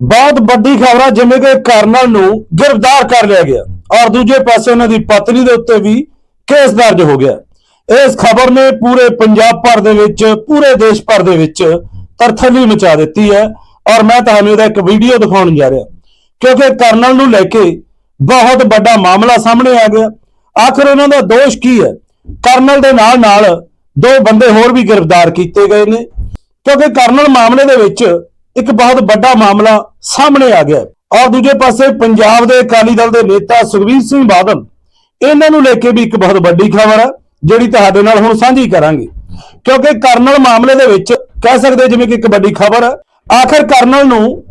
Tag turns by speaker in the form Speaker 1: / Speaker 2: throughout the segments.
Speaker 1: ਬਹੁਤ ਵੱਡੀ ਖਬਰ ਹੈ ਜਿਵੇਂ ਕਿ ਕਰਨਲ ਨੂੰ ਗ੍ਰਿਫਤਾਰ ਕਰ ਲਿਆ ਗਿਆ ਔਰ ਦੂਜੇ ਪਾਸੇ ਉਹਨਾਂ ਦੀ ਪਤਨੀ ਦੇ ਉੱਤੇ ਵੀ ਕੇਸ ਦਰਜ ਹੋ ਗਿਆ। ਇਸ ਖਬਰ ਨੇ ਪੂਰੇ ਪੰਜਾਬ ਭਰ ਦੇ ਵਿੱਚ, ਪੂਰੇ ਦੇਸ਼ ਭਰ ਦੇ ਵਿੱਚ ਤਰਥਲੀ ਮਚਾ ਦਿੱਤੀ ਹੈ ਔਰ ਮੈਂ ਤੁਹਾਨੂੰ ਇਹਦਾ ਇੱਕ ਵੀਡੀਓ ਦਿਖਾਉਣ ਜਾ ਰਿਹਾ। ਕਿਉਂਕਿ ਕਰਨਲ ਨੂੰ ਲੈ ਕੇ ਬਹੁਤ ਵੱਡਾ ਮਾਮਲਾ ਸਾਹਮਣੇ ਆ ਗਿਆ। ਆਖਰ ਉਹਨਾਂ ਦਾ ਦੋਸ਼ ਕੀ ਹੈ? ਕਰਨਲ ਦੇ ਨਾਲ ਨਾਲ ਦੋ ਬੰਦੇ ਹੋਰ ਵੀ ਗ੍ਰਿਫਤਾਰ ਕੀਤੇ ਗਏ ਨੇ। ਕਿਉਂਕਿ ਕਰਨਲ ਮਾਮਲੇ ਦੇ ਵਿੱਚ ਇੱਕ ਬਹੁਤ ਵੱਡਾ ਮਾਮਲਾ ਸਾਹਮਣੇ ਆ ਗਿਆ ਔਰ ਦੂਜੇ ਪਾਸੇ ਪੰਜਾਬ ਦੇ ਅਕਾਲੀ ਦਲ ਦੇ ਨੇਤਾ ਸੁਖਬੀਰ ਸਿੰਘ ਬਾਦਲ, ਇਹਨਾਂ ਨੂੰ ਲੈ ਕੇ ਵੀ ਇੱਕ ਬਹੁਤ ਵੱਡੀ ਖਬਰ ਹੈ, ਜਿਹੜੀ ਤੁਹਾਡੇ ਨਾਲ ਹੁਣ ਸਾਂਝੀ ਕਰਾਂਗੇ। ਕਿਉਂਕਿ ਕਰਨਲ ਮਾਮਲੇ ਦੇ ਵਿੱਚ ਕਹਿ ਸਕਦੇ ਜਿਵੇਂ ਕਿ ਇੱਕ ਵੱਡੀ ਖਬਰ ਹੈ, ਆਖਰ ਕਰਨਲ ਨੂੰ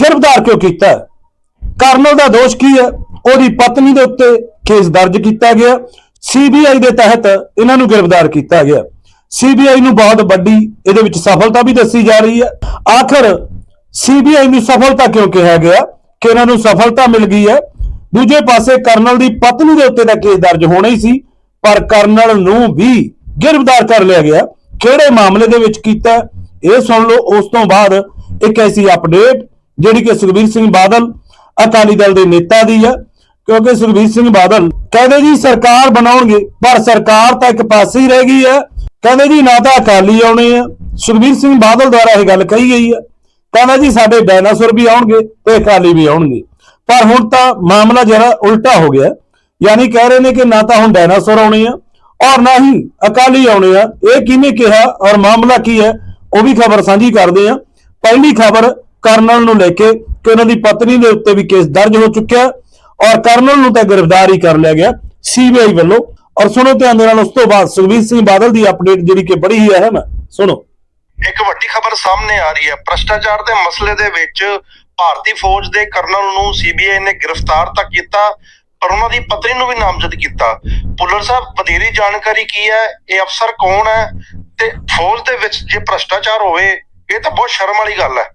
Speaker 1: ਗ੍ਰਿਫਤਾਰ ਕਿਉਂ ਕੀਤਾ ਹੈ? ਕਰਨਲ ਦਾ ਦੋਸ਼ ਕੀ ਹੈ? ਉਹਦੀ ਪਤਨੀ ਦੇ ਉੱਤੇ ਕੇਸ ਦਰਜ ਕੀਤਾ ਗਿਆ। ਸੀਬੀਆਈ ਦੇ ਤਹਿਤ ਇਹਨਾਂ ਨੂੰ ਗ੍ਰਿਫਤਾਰ ਕੀਤਾ ਗਿਆ। ਸੀਬੀਆਈ ਨੂੰ ਬਹੁਤ ਵੱਡੀ ਇਹਦੇ ਵਿੱਚ ਸਫਲਤਾ ਵੀ ਦੱਸੀ ਜਾ ਰਹੀ ਹੈ। ਆਖਰ ਸੀਬੀਆਈ ਨੂੰ ਸਫਲਤਾ ਕਿਉਂ ਕਿਹਾ ਗਿਆ? ਕਿ ਇਹਨਾਂ ਨੂੰ ਸਫਲਤਾ ਮਿਲ ਗਈ ਹੈ। ਦੂਜੇ ਪਾਸੇ ਕਰਨਲ ਦੀ ਪਤਨੀ ਦੇ ਉੱਤੇ ਤਾਂ ਕੇਸ ਦਰਜ ਹੋਣਾ ਹੀ ਸੀ, ਪਰ ਕਰਨਲ ਨੂੰ ਵੀ ਗ੍ਰਿਫਤਾਰ ਕਰ ਲਿਆ ਗਿਆ। ਕਿਹੜੇ ਮਾਮਲੇ ਦੇ ਵਿੱਚ ਕੀਤਾ? ਇਹ ਸੁਣ ਲਓ, ਉਸ ਤੋਂ ਬਾਅਦ ਇੱਕ ਐਸੀ ਅਪਡੇਟ ਜਿਹੜੀ ਕਿ ਸੁਖਬੀਰ ਸਿੰਘ ਬਾਦਲ ਅਕਾਲੀ ਦਲ ਦੇ ਨੇਤਾ ਦੀ ਹੈ, ਕਿਉਂਕਿ ਸੁਖਬੀਰ ਸਿੰਘ ਬਾਦਲ ਕਹਿੰਦੇ ਜੀ ਸਰਕਾਰ ਬਣਾਉਣਗੇ, ਪਰ ਸਰਕਾਰ ਤਾਂ ਇੱਕ ਪਾਸੇ ਹੀ ਰਹਿ ਗਈ ਹੈ। ਕਹਿੰਦੇ ਜੀ ਨਾ ਤਾਂ ਅਕਾਲੀ ਆਉਣੇ ਆ। ਸੁਖਬੀਰ ਸਿੰਘ ਬਾਦਲ ਦੁਆਰਾ ਇਹ ਗੱਲ ਕਹੀ ਗਈ ਹੈ ਕਹਿੰਦਾ ਜੀ ਸਾਡੇ ਡਾਇਨਾਸੌਰ ਵੀ ਆਉਣਗੇ ਤੇ ਅਕਾਲੀ ਵੀ ਆਉਣਗੇ। ਪਰ ਹੁਣ ਤਾਂ ਮਾਮਲਾ ਜਿਹੜਾ ਉਲਟਾ ਹੋ ਗਿਆ। ਯਾਨੀ ਕਹਿ ਰਹੇ ਨੇ ਕਿ ਨਾ ਤਾਂ ਹੁਣ ਡਾਇਨਾਸੌਰ ਆਉਣੇ ਆ ਔਰ ਨਾ ਹੀ ਅਕਾਲੀ ਆਉਣੇ ਆ। ਇਹ ਕਿਹਨੇ ਕਿਹਾ ਔਰ ਮਾਮਲਾ ਕੀ ਹੈ, ਉਹ ਵੀ ਖਬਰ ਸਾਂਝੀ ਕਰਦੇ ਆ। ਪਹਿਲੀ ਖਬਰ ਕਰਨਲ ਨੂੰ ਲੈ ਕੇ ਕਿ ਉਹਨਾਂ ਦੀ ਪਤਨੀ ਦੇ ਉੱਤੇ ਵੀ ਕੇਸ ਦਰਜ ਹੋ ਚੁੱਕਿਆ ਔਰ ਕਰਨਲ ਨੂੰ ਤਾਂ ਗ੍ਰਿਫਤਾਰ ਹੀ ਕਰ ਲਿਆ ਗਿਆ। ਸੀਬੀਆਈ ਵੱਲੋਂ ਔਰ ਸੁਣੋ ਧਿਆਨ ਦੇ ਨਾਲ, ਉਸ ਤੋਂ ਬਾਅਦ ਸੁਖਬੀਰ ਸਿੰਘ ਬਾਦਲ ਦੀ ਅਪਡੇਟ ਜਿਹੜੀ ਕਿ ਬੜੀ ਹੀ ਅਹਿਮ ਹੈ। ਸੁਣੋ।
Speaker 2: ਇੱਕ ਵੱਡੀ ਖਬਰ ਸਾਹਮਣੇ ਆ ਰਹੀ ਹੈ। ਭ੍ਰਸ਼ਟਾਚਾਰ ਦੇ ਮਸਲੇ ਦੇ ਵਿੱਚ ਭਾਰਤੀ ਫੌਜ ਦੇ ਕਰਨਲ ਨੂੰ ਸੀਬੀਆਈ ਨੇ ਗ੍ਰਿਫਤਾਰ ਤਾਂ ਕੀਤਾ, ਪਰ ਉਹਨਾਂ ਦੀ ਪਤਨੀ ਨੂੰ ਵੀ ਨਾਮਜ਼ਦ ਕੀਤਾ। ਪੁੱਲਰ ਸਾਹਿਬ, ਵਧੇਰੀ ਜਾਣਕਾਰੀ ਕੀ ਹੈ? ਇਹ ਅਫਸਰ ਕੌਣ ਹੈ? ਤੇ ਫੌਜ ਦੇ ਵਿੱਚ ਜੇ ਭ੍ਰਸ਼ਟਾਚਾਰ ਹੋਵੇ, ਇਹ ਤਾਂ ਬਹੁਤ ਸ਼ਰਮ ਵਾਲੀ ਗੱਲ ਹੈ।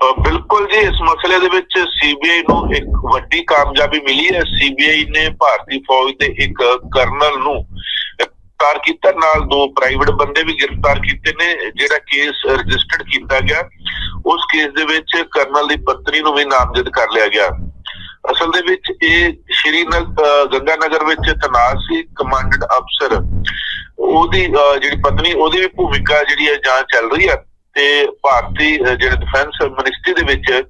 Speaker 3: ਬਿਲਕੁਲ ਜੀ ਇਸ ਮਸਲੇ ਦੇ ਵਿੱਚ ਸੀਬੀਆਈ ਨੂੰ ਇੱਕ ਵੱਡੀ ਕਾਮਯਾਬੀ ਮਿਲੀ ਹੈ। ਸੀਬੀਆਈ ਨੇ ਭਾਰਤੀ ਫੌਜ ਦੇ ਇੱਕ ਕਰਨਲ ਨੂੰ ਗ੍ਰਿਫਤਾਰ ਕੀਤਾ ਨਾਲ ਦੋ ਪ੍ਰਾਈਵੇਟ ਬੰਦੇ ਵੀ ਗ੍ਰਿਫਤਾਰ ਕੀਤੇ ਨੇ ਜਿਹੜਾ ਕੇਸ ਰਜਿਸਟਰਡ ਕੀਤਾ ਗਿਆ। ਉਸ ਕੇਸ ਦੇ ਵਿੱਚ ਕਰਨਲ ਦੀ ਪਤਨੀ ਨੂੰ ਵੀ ਨਾਮਜ਼ਦ ਕਰ ਲਿਆ ਗਿਆ। ਅਸਲ ਦੇ ਵਿੱਚ ਇਹ ਸ਼੍ਰੀ ਗੰਗਾ ਨਗਰ ਵਿੱਚ ਤਨਾਸ ਸੀ ਕਮਾਂਡਡ ਅਫਸਰ। ਉਹਦੀ ਅ, ਜਿਹੜੀ ਪਤਨੀ ਉਹਦੀ ਵੀ ਭੂਮਿਕਾ ਜਿਹੜੀ ਹੈ ਜਾਂਚ ਚੱਲ ਰਹੀ ਹੈ। ਤੇ ਭਾਰਤੀ ਅ, ਜਿਹੜੇ ਡਿਫੈਂਸ ਮਿਨਿਸਟਰੀ ਦੇ ਵਿੱਚ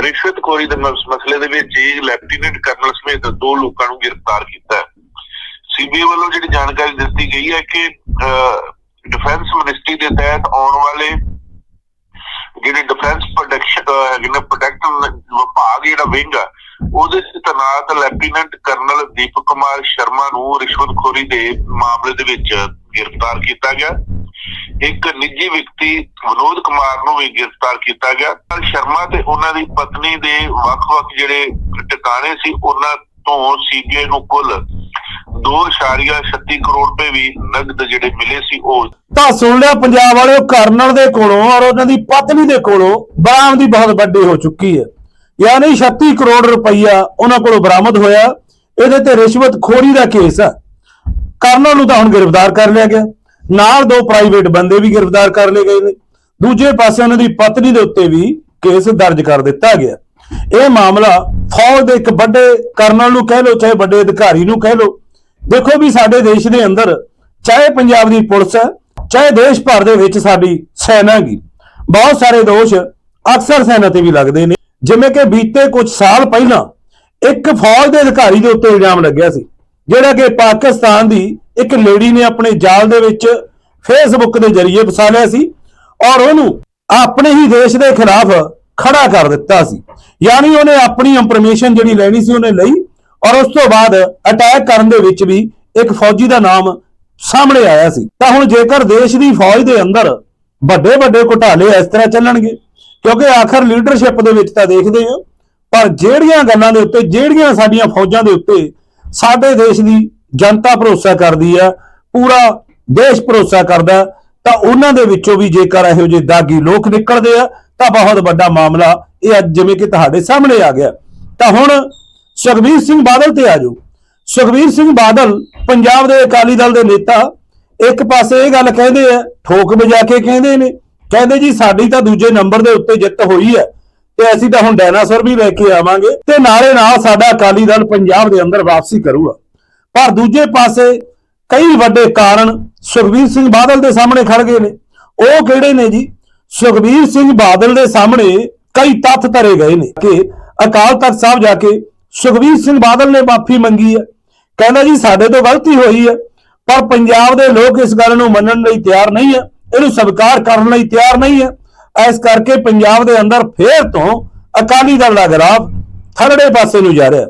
Speaker 3: ਰਿਸ਼ਵਤਖੋਰੀ ਦੇ ਮਸਲੇ ਦੇ ਵਿੱਚ ਹੀ ਲੈਫਟੀਨੈਂਟ ਕਰਨਲ ਸਮੇਤ ਦੋ ਲੋਕਾਂ ਨੂੰ ਗ੍ਰਿਫਤਾਰ ਕੀਤਾ ਹੈ। ਸੀਬੀਆਈ ਵੱਲੋਂ ਜਿਹੜੀ ਜਾਣਕਾਰੀ ਦਿੱਤੀ ਗਈ ਹੈ ਕਿ ਡਿਫੈਂਸ ਮਿਨਿਸਟਰੀ ਦੇ ਤਹਿਤ ਆਉਣ ਵਾਲੇ ਜਿਹੜੇ ਡਿਫੈਂਸ ਪ੍ਰੋਡਕਸ਼ਨ ਹੈਗੇ ਨੇ ਵਿਭਾਗ ਜਿਹੜਾ ਵਿੰਗ ਆ ਉਹਦੇ ਚ ਤੈਨਾਤ ਲੈਫਟੀਨੈਂਟ ਕਰਨਲ ਦੀਪਕ ਕੁਮਾਰ ਸ਼ਰਮਾ ਨੂੰ ਰਿਸ਼ਵਤਖੋਰੀ ਦੇ ਮਾਮਲੇ ਦੇ ਵਿੱਚ ਗ੍ਰਿਫਤਾਰ ਕੀਤਾ ਗਿਆ। ਇੱਕ ਨਿੱਜੀ ਵਿਅਕਤੀ ਵਿਨੋਦ ਕੁਮਾਰ ਨੂੰ ਵੀ ਗ੍ਰਿਫਤਾਰ ਕੀਤਾ ਗਿਆ। ਸ਼ਰਮਾ ਤੇ ਉਹਨਾਂ ਦੀ ਪਤਨੀ ਦੇ ਵੱਖ-ਵੱਖ ਜਿਹੜੇ ਟਿਕਾਣੇ ਸੀ, ਉਹਨਾਂ ਤੋਂ ਸੀਬੀਆਈ ਨੂੰ ਕੁੱਲ 2.36 ਕਰੋੜ ਰੁਪਏ ਵੀ ਨਗਦ ਜਿਹੜੇ ਮਿਲੇ ਸੀ, ਉਹ
Speaker 1: ਤਾਂ ਸੁਣ ਲਿਆ ਪੰਜਾਬ ਵਾਲੇ ਉਹ ਕਰਨਲ ਦੇ ਕੋਲੋਂ ਔਰ ਉਹਨਾਂ ਦੀ ਪਤਨੀ ਦੇ ਕੋਲੋਂ ਬਰਾਮਦ ਬਹੁਤ ਵੱਡੀ ਹੋ ਚੁੱਕੀ ਹੈ। ਯਾਨੀ 36 ਕਰੋੜ ਰੁਪਈਆ ਉਹਨਾਂ ਕੋਲੋਂ ਬਰਾਮਦ ਹੋਇਆ। ਇਹਦੇ ਤੇ ਰਿਸ਼ਵਤ ਖੋਰੀ ਦਾ ਕੇਸ ਹੈ। ਕਰਨਲ ਨੂੰ ਤਾਂ ਹੁਣ ਗ੍ਰਿਫਤਾਰ ਕਰ ਲਿਆ ਗਿਆ। ਨਾਲ ਦੋ ਪ੍ਰਾਈਵੇਟ ਬੰਦੇ ਵੀ ਗ੍ਰਿਫਤਾਰ ਕਰ ਲਏ ਗਏ ਨੇ। ਦੂਜੇ ਪਾਸੇ ਉਹਨਾਂ ਦੀ ਪਤਨੀ ਦੇ ਉੱਤੇ ਵੀ ਕੇਸ ਦਰਜ ਕਰ ਦਿੱਤਾ ਗਿਆ। ਇਹ ਮਾਮਲਾ ਫੌਜ ਦੇ ਇੱਕ ਵੱਡੇ ਕਰਨਲ ਨੂੰ ਕਹਿ ਲਓ, ਚਾਹੇ ਵੱਡੇ ਅਧਿਕਾਰੀ ਨੂੰ ਕਹਿ ਲਓ। ਦੇਖੋ ਵੀ ਸਾਡੇ ਦੇਸ਼ ਦੇ ਅੰਦਰ ਚਾਹੇ ਪੰਜਾਬ ਦੀ ਪੁਲਿਸ ਹੈ, ਚਾਹੇ ਦੇਸ਼ ਭਰ ਦੇ ਵਿੱਚ ਸਾਡੀ ਸੈਨਾ ਹੈਗੀ, ਬਹੁਤ ਸਾਰੇ ਦੋਸ਼ ਅਕਸਰ ਸੈਨਾ ਤੇ ਵੀ ਲੱਗਦੇ ਨੇ। ਜਿਵੇਂ ਕਿ ਬੀਤੇ ਕੁਝ ਸਾਲ ਪਹਿਲਾਂ ਇੱਕ ਫੌਜ ਦੇ ਅਧਿਕਾਰੀ ਦੇ ਉੱਤੇ ਇਲਜ਼ਾਮ ਲੱਗਿਆ ਸੀ, ਜਿਹੜਾ ਕਿ ਪਾਕਿਸਤਾਨ ਦੀ ਇੱਕ ਲੇਡੀ ਨੇ ਆਪਣੇ ਜਾਲ ਦੇ ਵਿੱਚ ਫੇਸਬੁੱਕ ਦੇ ਜ਼ਰੀਏ ਫਸਾ ਲਿਆ ਸੀ ਔਰ ਉਹਨੂੰ ਆਪਣੇ ਹੀ ਦੇਸ਼ ਦੇ ਖਿਲਾਫ ਖੜਾ ਕਰ ਦਿੱਤਾ ਸੀ। ਯਾਨੀ ਉਹਨੇ ਆਪਣੀ ਇੰਫੋਰਮੇਸ਼ਨ ਜਿਹੜੀ ਲੈਣੀ ਸੀ ਉਹਨੇ ਲਈ ਔਰ ਉਸ ਤੋਂ ਬਾਅਦ ਅਟੈਕ ਕਰਨ ਦੇ ਵਿੱਚ ਵੀ ਇੱਕ ਫੌਜੀ ਦਾ ਨਾਮ ਸਾਹਮਣੇ ਆਇਆ ਸੀ। ਤਾਂ ਹੁਣ ਜੇਕਰ ਦੇਸ਼ ਦੀ ਫੌਜ ਦੇ ਅੰਦਰ ਵੱਡੇ ਵੱਡੇ ਘੁਟਾਲੇ ਇਸ ਤਰ੍ਹਾਂ ਚੱਲਣਗੇ, ਕਿਉਂਕਿ ਆਖਰ ਲੀਡਰਸ਼ਿਪ ਦੇ ਵਿੱਚ ਤਾਂ ਦੇਖਦੇ ਆ ਪਰ ਜਿਹੜੀਆਂ ਗੱਲਾਂ ਦੇ ਉੱਤੇ, ਜਿਹੜੀਆਂ ਸਾਡੀਆਂ ਫੌਜਾਂ ਦੇ ਉੱਤੇ ਸਾਡੇ ਦੇਸ਼ ਦੀ ਜਨਤਾ ਭਰੋਸਾ ਕਰਦੀ ਆ, ਪੂਰਾ ਦੇਸ਼ ਭਰੋਸਾ ਕਰਦਾ, ਤਾਂ ਉਹਨਾਂ ਦੇ ਵਿੱਚੋਂ ਵੀ ਜੇਕਰ ਇਹੋ ਜਿਹੇ ਦਾਗੀ ਲੋਕ ਨਿਕਲਦੇ ਆ, ਤਾਂ ਬਹੁਤ ਵੱਡਾ ਮਾਮਲਾ ਇਹ ਅੱਜ ਜਿਵੇਂ ਕਿ ਤੁਹਾਡੇ ਸਾਹਮਣੇ ਆ ਗਿਆ। ਤਾਂ ਹੁਣ ਸੁਖਬੀਰ ਸਿੰਘ ਬਾਦਲ ਤੇ ਆ ਜਾਓ। ਸੁਖਬੀਰ ਸਿੰਘ ਬਾਦਲ ਪੰਜਾਬ ਦੇ ਅਕਾਲੀ ਦਲ ਦੇ ਨੇਤਾ, ਇੱਕ ਪਾਸੇ ਇਹ ਗੱਲ ਕਹਿੰਦੇ ਆ, ਠੋਕ ਵਜਾ ਕੇ ਕਹਿੰਦੇ ਨੇ, ਕਹਿੰਦੇ ਜੀ ਸਾਡੀ ਤਾਂ ਦੂਜੇ ਨੰਬਰ ਦੇ ਉੱਤੇ ਜਿੱਤ ਹੋਈ ਹੈ ਤੇ ਅਸੀਂ ਤਾਂ ਹੁਣ ਡਾਇਨਾਸੌਰ ਵੀ ਲੈ ਕੇ ਆਵਾਂਗੇ, ਤੇ ਨਾਲੇ ਨਾਲ ਸਾਡਾ ਅਕਾਲੀ ਦਲ ਪੰਜਾਬ ਦੇ ਅੰਦਰ ਵਾਪਸੀ ਕਰੂਗਾ। ਪਰ ਦੂਜੇ ਪਾਸੇ ਕਈ ਵੱਡੇ ਕਾਰਨ ਸੁਖਬੀਰ ਸਿੰਘ ਬਾਦਲ ਦੇ ਸਾਹਮਣੇ ਖੜ ਗਏ ਨੇ। ਉਹ ਕਿਹੜੇ ਨੇ ਜੀ? ਸੁਖਬੀਰ ਸਿੰਘ ਬਾਦਲ ਦੇ ਸਾਹਮਣੇ ਕਈ ਤੱਥ ਧਰੇ ਗਏ ਨੇ ਕਿ ਅਕਾਲ ਤਖਤ ਸਾਹਿਬ ਜਾ ਕੇ ਸੁਖਬੀਰ ਸਿੰਘ ਬਾਦਲ ਨੇ ਮਾਫੀ ਮੰਗੀ ਹੈ। ਕਹਿੰਦਾ ਜੀ, ਸਾਡੇ ਤੋਂ ਗਲਤੀ ਹੋਈ ਹੈ, ਪਰ ਪੰਜਾਬ ਦੇ ਲੋਕ ਇਸ ਗੱਲ ਨੂੰ ਮੰਨਣ ਲਈ ਤਿਆਰ ਨਹੀਂ ਹੈ। ਇਹਨੂੰ ਸਵੀਕਾਰ ਕਰਨ ਲਈ ਤਿਆਰ ਨਹੀਂ ਹੈ। ਇਸ ਕਰਕੇ ਪੰਜਾਬ ਦੇ ਅੰਦਰ ਫੇਰ ਤੋਂ ਅਕਾਲੀ ਦਲ ਦਾ ਗਰਾਫ ਥਰੜੇ ਪਾਸੇ ਨੂੰ ਜਾ ਰਿਹਾ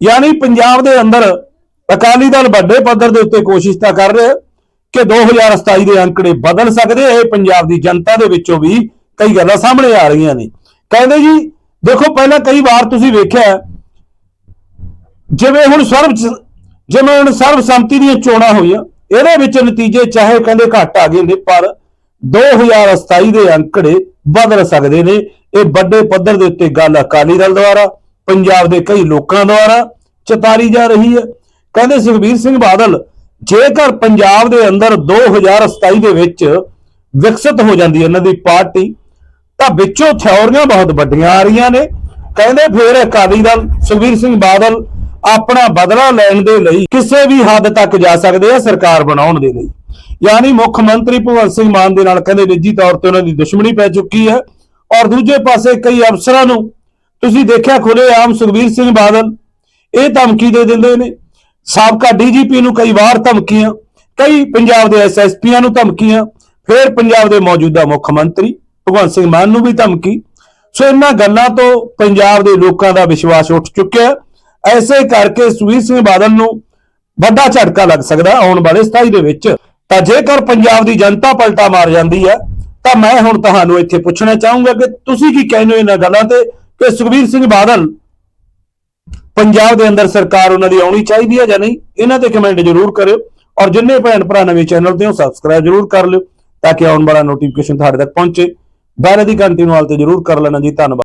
Speaker 1: ਯਾਨੀ ਪੰਜਾਬ ਦੇ ਅੰਦਰ ਅਕਾਲੀ ਦਲ ਵੱਡੇ ਪੱਧਰ ਦੇ ਉੱਤੇ ਕੋਸ਼ਿਸ਼ ਤਾਂ ਕਰ ਰਿਹਾ ਹੈ ਕਿ 2027 ਦੇ ਅੰਕੜੇ ਬਦਲ ਸਕਦੇ ਇਹ ਪੰਜਾਬ ਦੀ ਜਨਤਾ ਦੇ ਵਿੱਚੋਂ ਵੀ ਕਈ ਗੱਲਾਂ ਸਾਹਮਣੇ ਆ ਰਹੀਆਂ ਨੇ। ਕਹਿੰਦੇ ਜੀ, ਦੇਖੋ, ਪਹਿਲਾਂ ਕਈ ਵਾਰ ਤੁਸੀਂ ਵੇਖਿਆ ਜਿਵੇਂ ਹੁਣ ਸਰਬ ਜਿਵੇਂ ਹੁਣ ਸਰਬਸੰਮਤੀ ਦੀਆਂ ਚੋਣਾਂ ਹੋਈਆਂ, ਇਹਦੇ ਵਿੱਚ ਨਤੀਜੇ ਚਾਹੇ ਕਹਿੰਦੇ ਘੱਟ ਆ ਗਏ ਨੇ, ਪਰ 2027 ਦੇ ਅੰਕੜੇ ਬਦਲ ਸਕਦੇ ਨੇ। ਇਹ ਵੱਡੇ ਪੱਧਰ ਦੇ ਉੱਤੇ ਗੱਲ ਅਕਾਲੀ ਦਲ ਦੁਆਰਾ, ਪੰਜਾਬ ਦੇ ਕਈ ਲੋਕਾਂ ਦੁਆਰਾ ਚਤਾਰੀ ਜਾ ਰਹੀ ਹੈ। ਕਹਿੰਦੇ ਸੁਖਬੀਰ ਸਿੰਘ ਬਾਦਲ, ਜੇਕਰ ਪੰਜਾਬ ਦੇ ਅੰਦਰ 2027 ਦੇ ਵਿੱਚ ਵਿਕਸਿਤ ਹੋ ਜਾਂਦੀ ਹੈ ਇਹਨਾਂ ਦੀ ਪਾਰਟੀ, ਤਾਂ ਵਿੱਚੋਂ ਥਿਉਰੀਆਂ ਬਹੁਤ ਵੱਡੀਆਂ ਆ ਰਹੀਆਂ ਨੇ। ਕਹਿੰਦੇ ਫਿਰ ਅਕਾਲੀ ਦਲ, ਸੁਖਬੀਰ ਸਿੰਘ ਬਾਦਲ ਆਪਣਾ ਬਦਲਾ ਲੈਣ ਦੇ ਲਈ ਕਿਸੇ ਵੀ ਹੱਦ ਤੱਕ ਜਾ ਸਕਦੇ ਆ ਸਰਕਾਰ ਬਣਾਉਣ ਦੇ ਲਈ। ਯਾਨੀ ਮੁੱਖ ਮੰਤਰੀ ਭਗਵੰਤ ਸਿੰਘ ਮਾਨ ਦੇ ਨਾਲ ਕਹਿੰਦੇ ਨਿੱਜੀ ਤੌਰ ਤੇ ਉਹਨਾਂ ਦੀ ਦੁਸ਼ਮਣੀ ਪੈ ਚੁੱਕੀ ਹੈ। ਔਰ ਦੂਜੇ ਪਾਸੇ ਕਈ ਅਫਸਰਾਂ ਨੂੰ ਤੁਸੀਂ ਦੇਖਿਆ ਖੁੱਲੇ ਆਮ ਸੁਖਬੀਰ ਸਿੰਘ ਬਾਦਲ, ਇਹ ਧਮਕੀ ਦੇ ਦਿੰਦੇ ਨੇ। ਸਾਬਕਾ ਡੀਜੀਪੀ ਨੂੰ ਕਈ ਵਾਰ ਧਮਕੀਆਂ, ਕਈ ਪੰਜਾਬ ਦੇ ਐਸਐਸਪੀਆਂ ਨੂੰ ਧਮਕੀਆਂ, ਫਿਰ ਪੰਜਾਬ ਦੇ ਮੌਜੂਦਾ ਮੁੱਖ ਮੰਤਰੀ ਭਗਵੰਤ ਸਿੰਘ ਮਾਨ ਨੂੰ ਵੀ ਧਮਕੀ ਸੋ ਇਹਨਾਂ ਗੱਲਾਂ ਤੋਂ ਪੰਜਾਬ ਦੇ ਲੋਕਾਂ ਦਾ ਵਿਸ਼ਵਾਸ ਉੱਠ ਚੁੱਕਿਆ ਹੈ। ਐਸੇ ਕਰਕੇ ਸੁਖਬੀਰ ਸਿੰਘ ਬਾਦਲ ਨੂੰ ਵੱਡਾ ਝਟਕਾ ਲੱਗ ਸਕਦਾ ਆਉਣ ਵਾਲੇ 27 ਦੇ ਵਿੱਚ ਤਾਂ ਜੇਕਰ ਪੰਜਾਬ ਦੀ ਜਨਤਾ ਪਲਟਾ ਮਾਰ ਜਾਂਦੀ ਹੈ, ਤਾਂ ਮੈਂ ਹੁਣ ਤੁਹਾਨੂੰ ਇੱਥੇ ਪੁੱਛਣਾ ਚਾਹੂੰਗਾ ਕਿ ਤੁਸੀਂ ਕੀ ਕਹਿੰਦੇ ਹੋ ਇਹਨਾਂ ਗੱਲਾਂ ਤੇ ਕਿ ਸੁਖਬੀਰ ਸਿੰਘ ਬਾਦਲ ਪੰਜਾਬ ਦੇ ਅੰਦਰ ਸਰਕਾਰ ਉਹਨਾਂ ਦੀ ਆਉਣੀ ਚਾਹੀਦੀ ਹੈ ਜਾਂ ਨਹੀਂ, ਇਹਨਾਂ ਤੇ ਕਮੈਂਟ ਜ਼ਰੂਰ ਕਰਿਓ ਔਰ ਜਿੰਨੇ ਭੈਣ ਭਰਾ ਨਵੇਂ ਚੈਨਲ ਤੇ ਹੋ ਸਬਸਕ੍ਰਾਈਬ ਜ਼ਰੂਰ ਕਰ ਲਿਓ ਤਾਂ ਕਿ ਆਉਣ ਵਾਲਾ ਨੋਟੀਫਿਕੇਸ਼ਨ ਤੁਹਾਡੇ ਤੱਕ ਪਹੁੰਚੇ। ਬੈਲ ਦੀ ਘੰਟੀ ਨੂੰ ਹਾਲ ਤੇ ਜ਼ਰੂਰ ਕਰ ਲੈਣਾ ਜੀ, ਧੰਨਵਾਦ।